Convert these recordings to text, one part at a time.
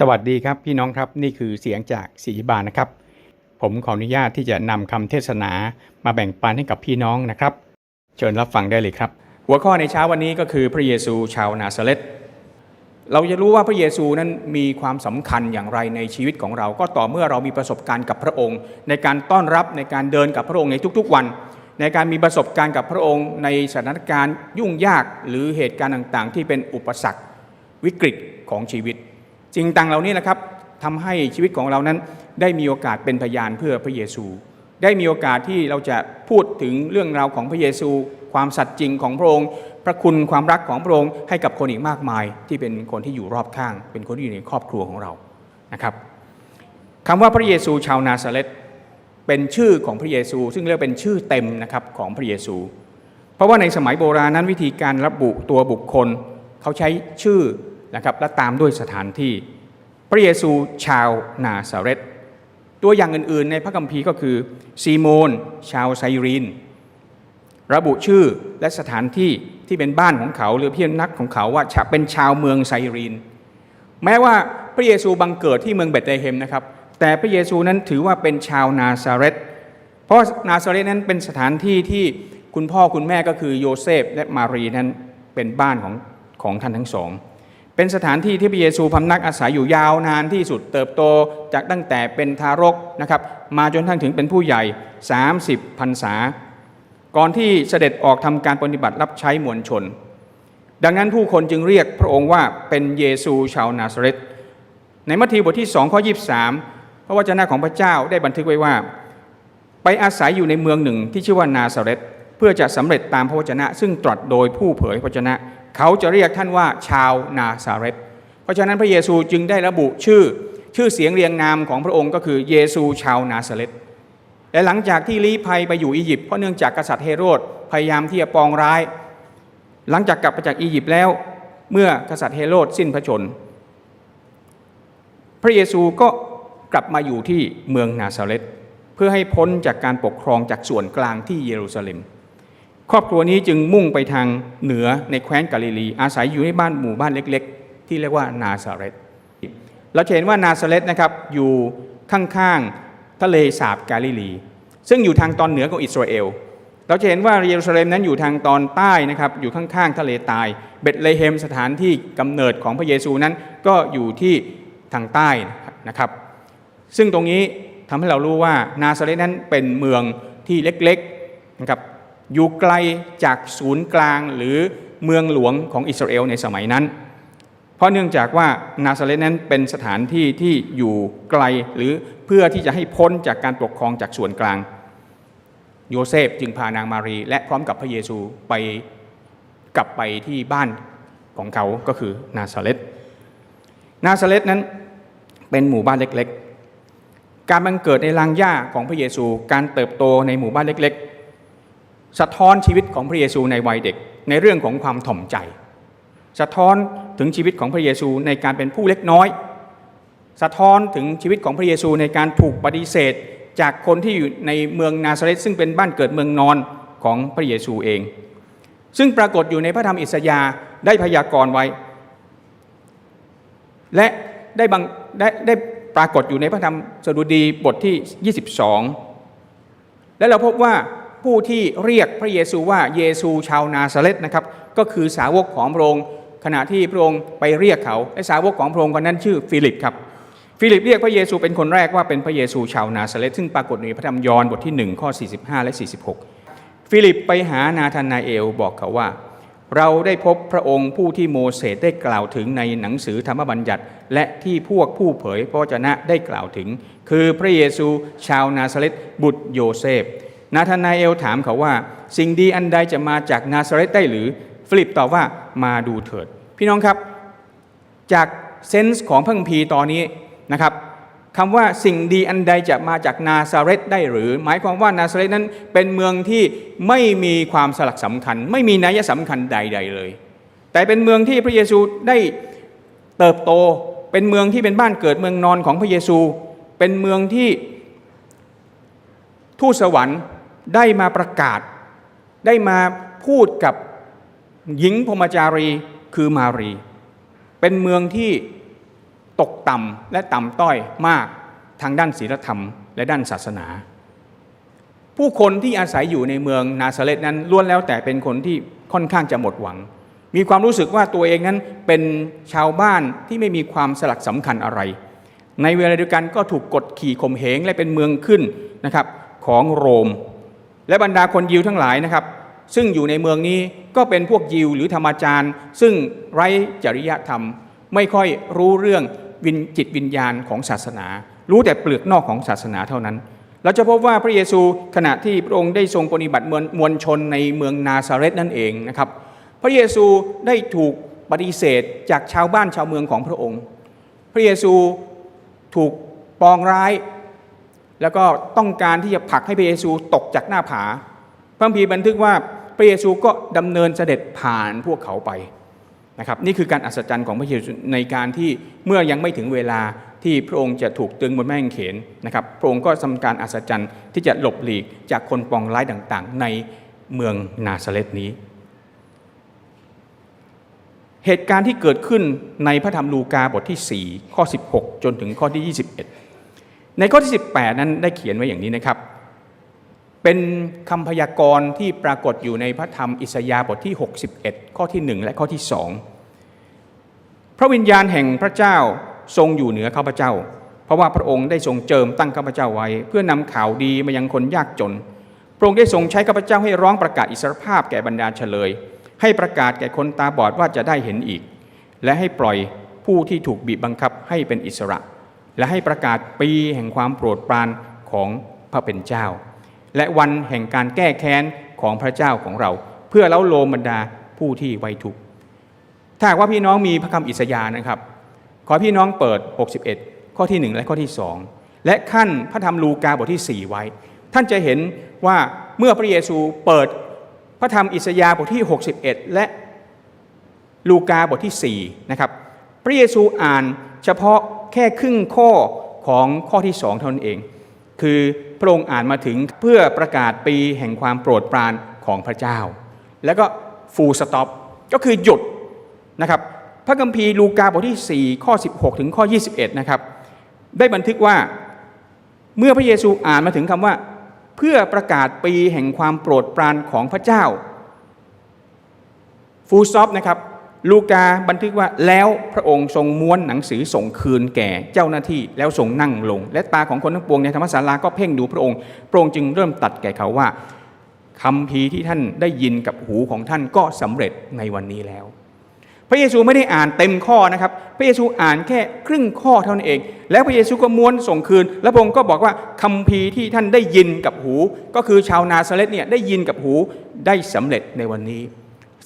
สวัสดีครับพี่น้องครับนี่คือเสียงจากศรีบาลนะครับ ผมขออนุญาตที่จะนำคำเทศนามาแบ่งปันให้กับพี่น้องนะครับ เชิญรับฟังได้เลยครับ หัวข้อในเช้าวันนี้ก็คือพระเยซูชาวนาซาเรตเราจะรู้ว่าพระเยซูนั้นมีความสำคัญอย่างไรในชีวิตของเรา ก็ต่อเมื่อเรามีประสบการณ์กับพระองค์ ในการต้อนรับในการเดินกับพระองค์ในทุกๆวัน ในการมีประสบการณ์กับพระองค์ ในสถานการณ์ยุ่งยากหรือเหตุการณ์ต่างๆ ที่เป็นอุปสรรควิกฤตของชีวิต จริงต่างเหล่านี้นะครับทำให้ชีวิตของเรานั้นได้มีโอกาสเป็นพยานเพื่อพระเยซู ได้มีโอกาสที่เราจะพูดถึงเรื่องราวของพระเยซู ความสัตย์จริงของพระองค์ พระคุณความรักของพระองค์ให้กับคนอีกมากมาย ที่เป็นคนที่อยู่รอบข้าง เป็นคนที่อยู่ในครอบครัวของเรานะครับคำว่าพระเยซูชาวนาซาเรตเป็นชื่อของพระเยซู ซึ่งเรียกเป็นชื่อเต็มนะครับของพระเยซู เพราะว่าในสมัยโบราณนั้นวิธีการระบุตัวบุคคล เขาใช้ชื่อ นะครับและตามด้วยสถานที่ พระเยซูชาวนาซาเรตตัวอย่างอื่นๆ ในพระคัมภีร์ก็คือซีโมน ชาวไซรีน ระบุชื่อและสถานที่ที่เป็นบ้านของเขาหรือเพียงนักของเขาว่าเป็นชาวเมืองไซรีน แม้ว่าพระเยซูบังเกิดที่เมืองเบธเลเฮมนะครับแต่พระเยซูนั้นถือว่าเป็นชาวนาซาเรตเพราะนาซาเรตนั้นเป็นสถานที่ที่คุณพ่อคุณแม่ก็คือโยเซฟและมารีนั้นเป็นบ้านของของท่านทั้งสอง เป็นสถานที่ที่พระเยซูพำนักอาศัยอยู่ยาวนานที่สุดเติบโตจากตั้งแต่เป็นทารกนะครับมาจนทั้งถึงเป็นผู้ใหญ่ 30พรรษา ก่อนที่เสด็จออกทำการปฏิบัติรับใช้มวลชน ดังนั้นผู้คนจึงเรียกพระองค์ว่าเป็นเยซูชาวนาซาเรตในมัทธิวบทที่2ข้อ23 พระวจนะของพระเจ้าได้บันทึกไว้ว่า ไปอาศัยอยู่ในเมืองหนึ่งที่ชื่อว่านาซาเรตเพื่อจะสำเร็จตามพระวจนะ ซึ่งตรัสโดยผู้เผยพระวจนะ เขาจะเรียกท่านว่าชาวนาซาเรตเพราะฉะนั้นพระเยซูจึงได้ระบุชื่อชื่อเสียงเรียงนามของพระองค์ก็คือเยซูชาวนาซาเรตและหลังจากที่ลี้ภัยไปอยู่อียิปต์เพราะเนื่องจากกษัตริย์เฮโรดพยายามที่จะปองร้าย หลังจากกลับมาจากอียิปต์แล้ว เมื่อกษัตริย์เฮโรดสิ้นพระชนม์พระเยซูก็กลับมาอยู่ที่เมืองนาซาเรตเพื่อให้พ้นจากการปกครองจากส่วนกลางที่เยรูซาเล็ม ครอบครัวนี้จึงมุ่งไปทางเหนือในแคว้นกาลิลี อาศัยอยู่ในบ้านหมู่บ้านเล็กๆ ที่เรียกว่านาซาเรตเราจะเห็นว่านาซาเรตนะครับอยู่ข้างๆทะเลสาบกาลิลี ซึ่งอยู่ทางตอนเหนือของอิสราเอลเราจะเห็นว่าเยรูซาเล็มนั้นอยู่ทางตอนใต้นะครับอยู่ข้างๆทะเลตาย เบตเลเฮมสถานที่กำเนิดของพระเยซูนั้นก็อยู่ที่ทางใต้นะครับ ซึ่งตรงนี้ทำให้เรารู้ว่านาซาเรตนั้นเป็นเมืองที่เล็กๆนะครับ อยู่ไกลจากศูนย์กลางหรือเมืองหลวงของอิสราเอลในสมัยนั้น เพราะเนื่องจากว่านาซาเรตนั้นเป็นสถานที่ที่อยู่ไกลหรือเพื่อที่จะให้พ้นจากการปกครองจากส่วนกลาง โยเซฟจึงพานางมารี และพร้อมกับพระเยซูไปกลับไปที่บ้านของเขาก็คือนาซาเรตนาซาเรตนั้นเป็นหมู่บ้านเล็กๆ การบังเกิดในลางหญ้าของพระเยซู การเติบโตในหมู่บ้านเล็กๆ สะท้อนชีวิตของพระเยซูในวัยเด็กในเรื่องของความถ่อมใจ สะท้อนถึงชีวิตของพระเยซูในการเป็นผู้เล็กน้อย สะท้อนถึงชีวิตของพระเยซูในการถูกปฏิเสธ จากคนที่อยู่ในเมืองนาซาเรตซึ่งเป็นบ้านเกิดเมืองนอนของพระเยซูเอง ซึ่งปรากฏอยู่ในพระธรรมอิสยาห์ได้พยากรณ์ไว้ และได้บังได้ได้ปรากฏอยู่ในพระธรรมสดุดีบทที่ 22 และเราพบว่า ผู้ที่เรียกพระเยซูว่าเยซูชาวนาซาเรตนะครับก็คือสาวกของพระองค์ขณะที่พระองค์ไปเรียกเขาและสาวกของพระองค์คนนั้นชื่อฟิลิปครับฟิลิปเรียกพระเยซูเป็นคนแรกว่าเป็นพระเยซูชาวนาซาเรตซึ่งปรากฏในพระธรรมยอห์นบทที่ 1 ข้อ 45 และ 46 ฟิลิปไปหานาธานาเอลบอกเขาว่า เราได้พบพระองค์ผู้ที่โมเสสได้กล่าวถึงในหนังสือธรรมบัญญัติ และที่พวกผู้เผยพระวจนะได้กล่าวถึง คือพระเยซูชาวนาซาเรตบุตรโยเซฟ นาธานาเอลถามเขาว่า สิ่งดีอันใดจะมาจากนาซาเรตได้หรือ ฟิลิปตอบว่ามาดูเถิด พี่น้องครับ จากเซนส์ของพระคัมภีร์ตอนนี้นะครับคำว่าสิ่งดีอันใดจะมาจากนาซาเรตได้หรือ หมายความว่านาซาเรตนั้นเป็นเมืองที่ไม่มีความสลักสำคัญ ไม่มีนัยสำคัญใด ๆเลย แต่เป็นเมืองที่พระเยซูได้เติบโตเป็นเมืองที่เป็นบ้านเกิดเมืองนอนของพระเยซู เป็นเมืองที่ทูตสวรรค์ ได้มาประกาศ ได้มาพูดกับหญิงพมจารีคือมารี เป็นเมืองที่ตกต่ำและต่ำต้อยมากทางด้านศีลธรรม และด้านศาสนา ผู้คนที่อาศัยอยู่ในเมืองนาซาเรตนั้นล้วนแล้วแต่เป็นคนที่ค่อนข้างจะหมดหวัง มีความรู้สึกว่าตัวเองนั้นเป็นชาวบ้านที่ไม่มีความสลักสำคัญอะไร ในเวลาเดียวกันก็ถูกกดขี่ข่มเหงและเป็นเมืองขึ้นนะครับของโรม และบรรดาคนยิวทั้งหลายนะครับ ซึ่งอยู่ในเมืองนี้ก็เป็นพวกยิวหรือธรรมจารย์ ซึ่งไร้จริยธรรม ไม่ค่อยรู้เรื่องวินจิตวิญญาณของศาสนา รู้แต่เปลือกนอกของศาสนาเท่านั้น เราจะพบว่าพระเยซูขณะที่พระองค์ได้ทรงปฏิบัติมวลชนในเมืองนาซาเรตนั่นเองนะครับ พระเยซูได้ถูกปฏิเสธจากชาวบ้านชาวเมืองของพระองค์ พระเยซูถูกปองร้าย แล้วก็ต้องการที่จะผลักให้พระเยซูตกจากหน้าผา พระคัมภีร์บันทึกว่าพระเยซูก็ดำเนินเสด็จผ่านพวกเขาไปนะครับนี่คือการอัศจรรย์ของพระเยซูในการที่เมื่อยังไม่ถึงเวลาที่พระองค์จะถูกตึงบนแม่กางเขนนะครับพระองค์ก็ทำการอัศจรรย์ที่จะหลบหลีกจากคนปองร้ายต่างๆ ในเมืองนาซาเรตนี้ เหตุการณ์ที่เกิดขึ้นในพระธรรมลูกาบทที่ 4 ข้อ 16 จนถึงข้อที่ 21 ในข้อที่ 18 นั้นได้เขียนไว้อย่างนี้นะครับ เป็นคำพยากรณ์ที่ปรากฏอยู่ในพระธรรมอิสยาห์บทที่ 61 ข้อที่ 1 และข้อที่ 2 พระวิญญาณแห่งพระเจ้าทรงอยู่เหนือข้าพเจ้า เพราะว่าพระองค์ได้ทรงเจิมตั้งข้าพเจ้าไว้ เพื่อนำข่าวดีมายังคนยากจน พระองค์ได้ทรงใช้ข้าพเจ้าให้ร้องประกาศอิสรภาพแก่บรรดาเฉลย ให้ประกาศแก่คนตาบอดว่าจะได้เห็นอีก และให้ปล่อยผู้ที่ถูกบีบบังคับให้เป็นอิสระ และให้ประกาศปีแห่งความโปรดปรานของพระเป็นเจ้า และวันแห่งการแก้แค้นของพระเจ้าของเรา เพื่อเล้าโลมบรรดาผู้ที่ไว้ทุกข์ถ้าหากว่าพี่น้องมีพระคำอิสยาห์นะครับ ขอพี่น้องเปิด 61 ข้อที่ 1 และข้อที่ 2 และขั้นพระธรรมลูกาบทที่ 4 ไว้ ท่านจะเห็นว่าเมื่อพระเยซูเปิดพระธรรมอิสยาห์บทที่ 61 และลูกาบทที่4นะครับพระเยซูอ่านเฉพาะ แค่ครึ่งข้อของข้อที่2เท่านั้นเอง คือพระองค์อ่านมาถึงเพื่อประกาศปีแห่งความโปรดปรานของพระเจ้า แล้วก็ฟูลสต็อปก็คือหยุดนะครับพระคัมภีร์ลูกาบทที่ 4 ข้อ 16 ถึงข้อ 21 นะครับ ได้บันทึกว่าเมื่อพระเยซูอ่านมาถึงคำว่า เพื่อประกาศปีแห่งความโปรดปรานของพระเจ้าฟูลซอฟนะครับ ลูกาบันทึกว่าแล้วพระองค์ทรงม้วนหนังสือส่งคืนแก่เจ้าหน้าที่แล้วทรงนั่งลง และตาของคนทั้งปวงในธรรมศาลาก็เพ่งดูพระองค์ พระองค์จึงเริ่มตัดแก่เขาว่าคำพีที่ท่านได้ยินกับหูของท่านก็สำเร็จในวันนี้แล้ว พระเยซูไม่ได้อ่านเต็มข้อนะครับ พระเยซูอ่านแค่ครึ่งข้อเท่านั้นเอง แล้วพระเยซูก็ม้วนส่งคืน แล้วพระองค์ก็บอกว่าคำพีที่ท่านได้ยินกับหู ก็คือชาวนาซาเรตเนี่ยได้ยินกับหูได้สำเร็จในวันนี้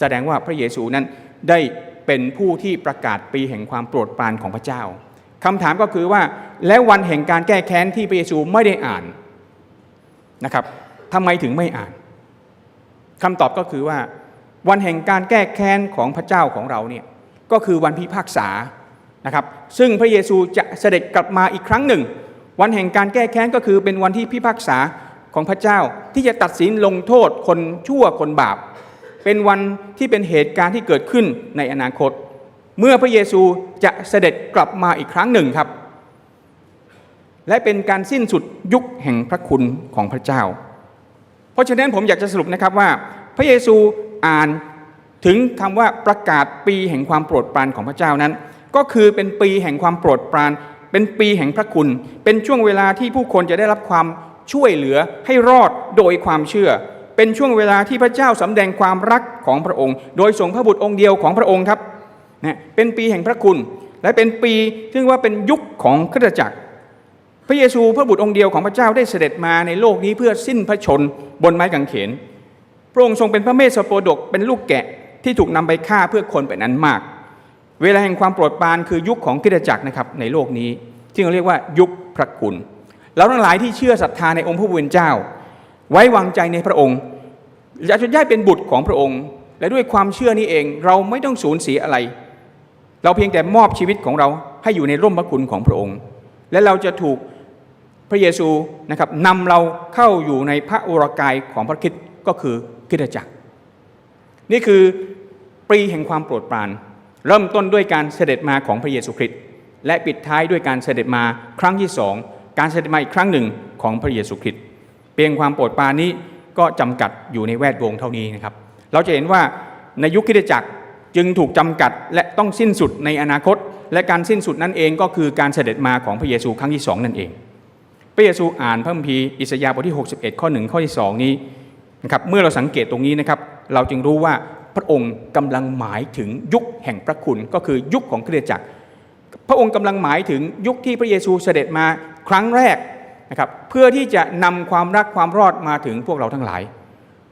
แสดงว่าพระเยซูนั้น ได้เป็นผู้ที่ประกาศปีแห่งความโปรดปรานของพระเจ้าคำถามก็คือว่าแล้ววันแห่งการแก้แค้นที่พระเยซูไม่ได้อ่านนะครับทำไมถึงไม่อ่านคำตอบก็คือว่า วันแห่งการแก้แค้นของพระเจ้าของเราเนี่ยก็คือวันพิพากษานะครับ ซึ่งพระเยซูจะเสด็จกลับมาอีกครั้งหนึ่ง วันแห่งการแก้แค้นก็คือเป็นวันที่พิพากษาของพระเจ้าที่จะตัดสินลงโทษคนชั่วคนบาป เป็นวันที่เป็นเหตุการณ์ที่เกิดขึ้นในอนาคต เมื่อพระเยซูจะเสด็จกลับมาอีกครั้งหนึ่งครับ และเป็นการสิ้นสุดยุคแห่งพระคุณของพระเจ้า เพราะฉะนั้นผมอยากจะสรุปนะครับว่า พระเยซูอ่านถึงคำว่าประกาศปีแห่งความโปรดปรานของพระเจ้านั้น ก็คือเป็นปีแห่งความโปรดปราน เป็นปีแห่งพระคุณ เป็นช่วงเวลาที่ผู้คนจะได้รับความช่วยเหลือให้รอดโดยความเชื่อ เป็นช่วงเวลาที่พระเจ้าสำแดงความรักของพระองค์ โดยส่งพระบุตรองค์เดียวของพระองค์ครับนะเป็นปีแห่งพระคุณ และเป็นปีซึ่งว่าเป็นยุคของคริสตจักร พระเยซูพระบุตรองค์เดียวของพระเจ้าได้เสด็จมาในโลกนี้เพื่อสิ้นพระชนบนไม้กางเขน พระองค์ทรงเป็นพระเมสสโปดกเป็นลูกแกะที่ถูกนำไปฆ่าเพื่อคนเป็นอันมาก เวลาแห่งความโปรดปรานคือยุคของคริสตจักรนะครับในโลกนี้ที่เราเรียกว่ายุคพระคุณเราทั้งหลายที่เชื่อศรัทธาในองค์พระผู้เป็นเจ้า ไว้วางใจในพระองค์ยากจะได้เป็นบุตรของพระองค์ และด้วยความเชื่อนี้เองเราไม่ต้องสูญเสียอะไร เราเพียงแต่มอบชีวิตของเราให้อยู่ในร่มพระคุณของพระองค์ และเราจะถูกพระเยซูนะครับนำเราเข้าอยู่ในพระวรกายของพระคริสต์ก็คือคริสตจักร นี่คือปีแห่งความโปรดปราน เริ่มต้นด้วยการเสด็จมาของพระเยซูคริสต์และปิดท้ายด้วยการเสด็จมาครั้งที่สองการเสด็จมาอีกครั้งหนึ่งของพระเยซูคริสต์ พียงความโปรดปรานนี้ก็จำกัดอยู่ในแวดวงเท่านี้นะครับ เราจะเห็นว่าในยุคคริสตจักรจึงถูกจำกัดและต้องสิ้นสุดในอนาคต และการสิ้นสุดนั่นเองก็คือการเสด็จมาของพระเยซูครั้งที่สองนั่นเอง พระเยซูอ่านพระคัมภีร์อิสยาห์บทที่ 61 ข้อ 1 ข้อที่ 2 นี้นะครับเมื่อเราสังเกตตรงนี้นะครับ เราจึงรู้ว่าพระองค์กำลังหมายถึงยุคแห่งพระคุณก็คือยุคของคริสตจักร พระองค์กำลังหมายถึงยุคที่พระเยซูเสด็จมาครั้งแรก นะครับเพื่อที่จะนำความรักความรอดมาถึงพวกเราทั้งหลาย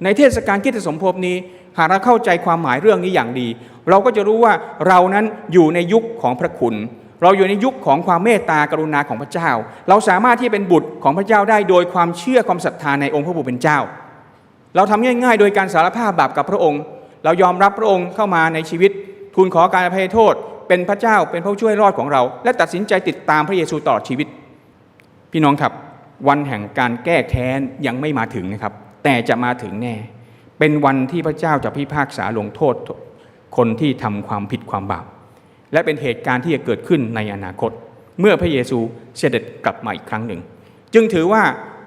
ในเทศกาลคริสตสมภพนี้หากเราเข้าใจความหมายเรื่องนี้อย่างดี เราก็จะรู้ว่าเรานั้นอยู่ในยุคของพระคุณ เราอยู่ในยุคของความเมตตากรุณาของพระเจ้า เราสามารถที่จะเป็นบุตรของพระเจ้าได้โดยความเชื่อความศรัทธาในองค์พระผู้เป็นเจ้า เราทำง่าย ๆ โดยการสารภาพบาปกับพระองค์ เรายอมรับพระองค์เข้ามาในชีวิต ทูลขอการอภัยโทษ เป็นพระเจ้าเป็นผู้ช่วยรอดของเรา และตัดสินใจติดตามพระเยซูตลอดชีวิต พี่น้องครับ วันแห่งการแก้แค้นยังไม่มาถึงนะครับ แต่จะมาถึงแน่ เป็นวันที่พระเจ้าจะพิพากษาลงโทษคนที่ทำความผิดความบาป และเป็นเหตุการณ์ที่จะเกิดขึ้นในอนาคต เมื่อพระเยซูเสด็จกลับมาอีกครั้งหนึ่ง จึงถือว่า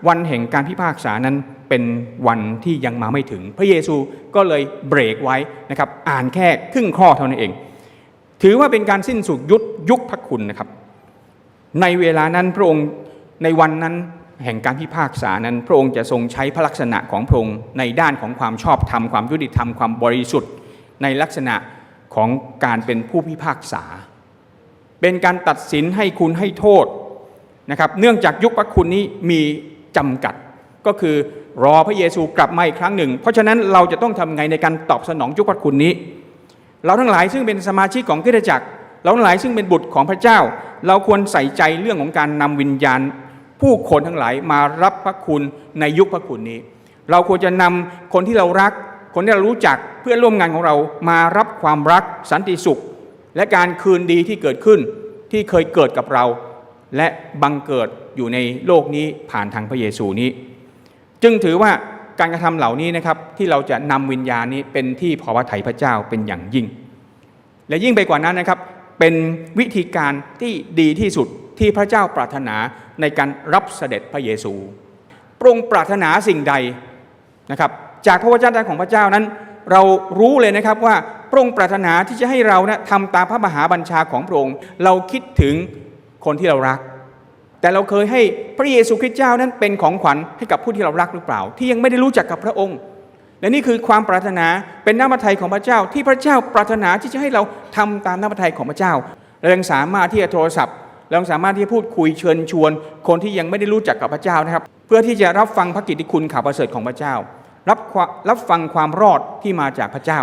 วันแห่งการพิพากษานั้นเป็นวันที่ยังมาไม่ถึง พระเยซูก็เลยเบรกไว้นะครับอ่านแค่ครึ่งข้อเท่านั้นเอง ถือว่าเป็นการสิ้นสุดยุคยุคพระคุณนะครับ ในเวลานั้นพระองค์ในวันนั้น แห่งการพิพากษานั้น พระองค์จะทรงใช้พระลักษณะของพระองค์ในด้านของความชอบธรรมความยุติธรรมความบริสุทธิ์ ในลักษณะของการเป็นผู้พิพากษา เป็นการตัดสินให้คุณให้โทษนะครับเนื่องจากยุคพระคุณนี้มีจำกัดก็คือรอพระเยซูกลับมาอีกครั้งหนึ่ง เพราะฉะนั้นเราจะต้องทำไงในการตอบสนองยุคพระคุณนี้ เราทั้งหลายซึ่งเป็นสมาชิกของคริสตจักร เราทั้งหลายซึ่งเป็นบุตรของพระเจ้า เราควรใส่ใจเรื่องของการนำวิญญาณ ผู้คนทั้งหลายมารับพระคุณในยุคพระคุณนี้ เราควรจะนำคนที่เรารัก คนที่เรารู้จักเพื่อนร่วมงานของเรามารับความรักสันติสุข และการคืนดีที่เกิดขึ้นที่เคยเกิดกับเรา และบังเกิดอยู่ในโลกนี้ผ่านทางพระเยซูนี้ จึงถือว่าการกระทำเหล่านี้นะครับที่เราจะนำวิญญาณนี้เป็นที่พอพระทัยพระเจ้าเป็นอย่างยิ่ง และยิ่งไปกว่านั้นนะครับเป็นวิธีการที่ดีที่สุด ที่พระเจ้าปรารถนาในการรับเสด็จพระเยซูพระองค์ปรารถนาสิ่งใดนะครับจากพระวจนะของพระเจ้านั้น เรารู้เลยนะครับว่าพระองค์ปรารถนาที่จะให้เรานะทำตามพระมหาบัญชาของพระองค์ เราคิดถึงคนที่เรารัก แต่เราเคยให้พระเยซูคริสต์เจ้านั้นเป็นของขวัญให้กับผู้ที่เรารักหรือเปล่า ที่ยังไม่ได้รู้จักกับพระองค์ และนี่คือความปรารถนาเป็นน้ำพระทัยของพระเจ้า ที่พระเจ้าปรารถนาที่จะให้เราทำตามน้ำพระทัยของพระเจ้าเรายังสามารถที่จะโทรศัพท์ เราสามารถที่จะพูดคุยเชิญชวน คนที่ยังไม่ได้รู้จักกับพระเจ้านะครับ เพื่อที่จะรับฟังพระกิตติคุณข่าวประเสริฐของพระเจ้า รับรับฟังความรอดที่มาจากพระเจ้า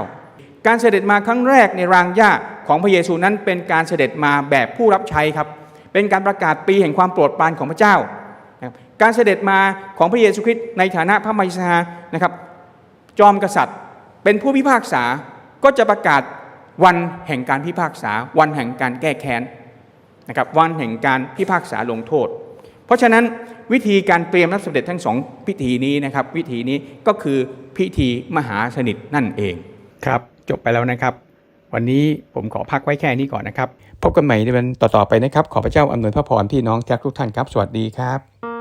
การเสด็จมาครั้งแรกในรางหญ้าของพระเยซูนั้น เป็นการเสด็จมาแบบผู้รับใช้ครับ เป็นการประกาศปีแห่งความโปรดปรานของพระเจ้า การเสด็จมาของพระเยซูคริสต์ในฐานะพระมารซานะครับ จอมกษัตริย์ เป็นผู้พิพากษาก็จะประกาศวันแห่งการพิพากษา วันแห่งการแก้แค้น นะครับวันแห่งการพิพากษาลงโทษ เพราะฉะนั้นวิธีการเตรียมรับสมเด็จทั้งสองพิธีนี้นะครับ วิธีนี้ก็คือพิธีมหาสนิทนั่นเองครับ จบไปแล้วนะครับ วันนี้ผมขอพักไว้แค่นี้ก่อนนะครับ พบกันใหม่ในวันต่อๆไปนะครับ ขอพระเจ้าอำนวยพระพรพี่น้องจากทุกท่านครับ สวัสดีครับ